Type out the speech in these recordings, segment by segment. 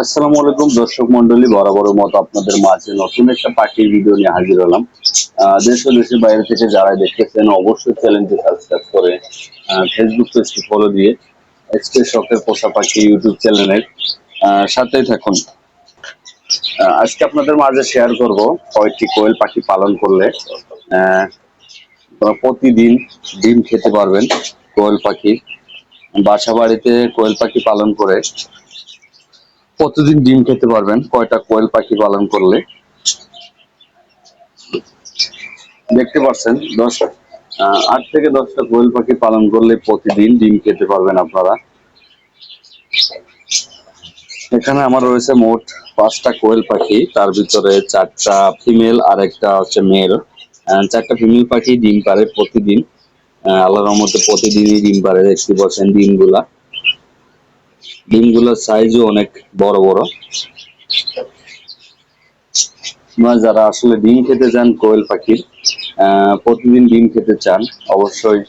আসসালামু আলাইকুম, দর্শক মন্ডলী বরাবর মতো আপনাদের মাঝে নতুন একটা পাখির ভিডিও নিয়ে হাজির হলাম। দেশ ও দেশের বাইরে থেকে যারা দেখতেছেন, অবশ্যই চ্যানেলটি সাবস্ক্রাইব করে ফেসবুক পেজটি ফলো দিয়ে এসকে শখের পোষা পাখি ইউটিউব চ্যানেলের সাথেই থাকুন। আজকে আপনাদের মাঝে শেয়ার করব কয়েকটি কোয়েল পাখি পালন করলে। প্রতিদিন ডিম খেতে পারবেন কোয়েল পাখি। বাসা বাড়িতে কোয়েল পাখি পালন করে প্রতিদিন ডিম খেতে পারবেন? কয়টা কোয়েল পাখি পালন করলে? দেখতে পাচ্ছেন দশ আট থেকে দশটা কোয়েল পাখি পালন করলে প্রতিদিন ডিম খেতে পারবেন আপনারা। এখানে আমার রয়েছে মোট পাঁচটা কোয়েল পাখি, তার ভিতরে চারটা ফিমেল আর একটা হচ্ছে মেল। চারটা ফিমেল পাখি ডিম পারে প্রতিদিন। আল্লাহর রহমতে প্রতিদিনই ডিম পারে, দেখতে পাচ্ছেন ডিমগুলা। ডিমগুলোর সাইজও অনেক বড় বড়। যারা আসলে ডিম খেতে চান, কোয়েল পাখির প্রতিদিন ডিম খেতে চান, অবশ্যই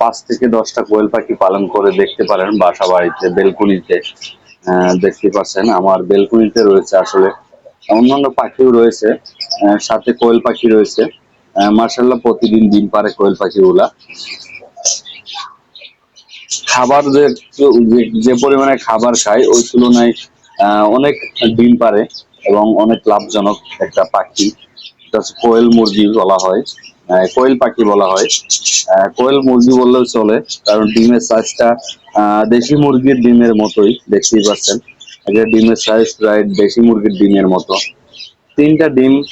পাঁচ থেকে দশটা কোয়েল পাখি পালন করে দেখতে পারেন বাসা বাড়িতে, বেলকুনিতে। দেখতে পাচ্ছেন, আমার বেলকুনিতে রয়েছে আসলে অন্যান্য পাখিও রয়েছে সাথে কোয়েল পাখি রয়েছে। মার্শাল্লাহ প্রতিদিন ডিম পারে কোয়েল পাখিগুলা। খাবার যে, যে- পরিমাণে খাবার খায়, ওই তুলনায় অনেক ডিম পারে এবং অনেক লাভজনক একটা পাখি। কোয়েল মুরগি বলা হয়। কোয়েল পাখি বলা হয়। কোয়েল মুরগি বললেও চলে, কারণ ডিমের সাইজটা দেশি মুরগির ডিমের মতোই, দেখতেই পাচ্ছেন। এটা ডিমের সাইজ প্রায় দেশি মুরগির ডিমের মতো। তিনটা ডিম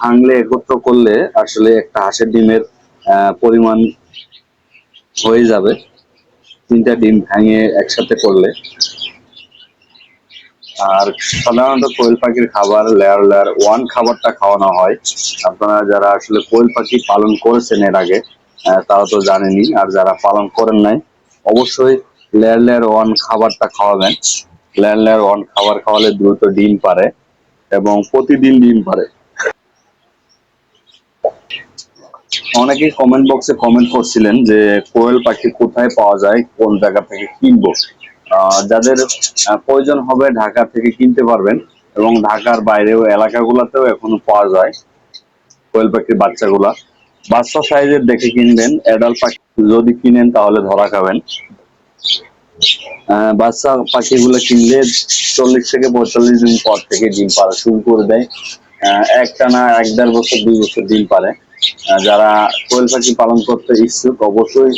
ভাঙলে, একত্র করলে আসলে একটা হাঁসের ডিমের পরিমাণ হয়ে যাবে। তিনটা ডিম ভেঙে একসাথে করলে। আর সাধারণত কোয়েল পাখির খাবার, লেয়ার লেয়ার ওয়ান খাবারটা খাওয়ানো হয়। আপনারা যারা আসলে কোয়েল পাখি পালন করেছেন এর আগে তারা তো জানেনই। আর যারা পালন করেন নাই, অবশ্যই লেয়ার লেয়ার ওয়ান খাবারটা খাওয়াবেন। লেয়ার লেয়ার ওয়ান খাবার খাওয়ালে দ্রুত ডিম পারে এবং প্রতিদিন ডিম পারে। অনেকেই কমেন্ট বক্সে কমেন্ট করছিলেন যে কোয়েল পাখি কোথায় পাওয়া যায়, কোন জায়গা থেকে কিনবো। যাদের প্রয়োজন হবে ঢাকা থেকে কিনতে পারবেন এবং ঢাকার বাইরেও এলাকাগুলোতেও এখনও পাওয়া যায় কোয়েল পাখির বাচ্চাগুলা। বাচ্চা সাইজের দেখে কিনবেন অ্যাডাল্ট পাখি যদি কিনেন তাহলে ধরা খাবেন। বাচ্চা পাখিগুলো কিনলে চল্লিশ থেকে পঁয়তাল্লিশ দিন পর থেকে ডিম পাড়া শুরু করে দেয়। একটা না এক দেড় বছর, দুই বছর ডিম পারে যারা কোয়েল পাখি পালন করতে ইচ্ছুক, অবশ্যই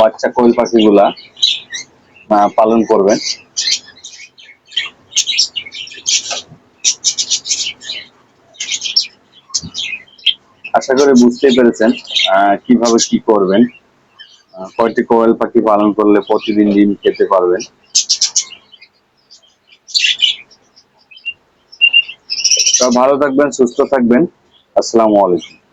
বাচ্চা কোয়েল পাখিগুলা পালন করবেন। আশা করি বুঝতেই পেরেছেন কীভাবে কি করবেন। কয়টি কোয়েল পাখি পালন করলে প্রতিদিন ডিম খেতে পারবেন। ভালো থাকবেন, সুস্থ থাকবেন। আসসালামু আলাইকুম।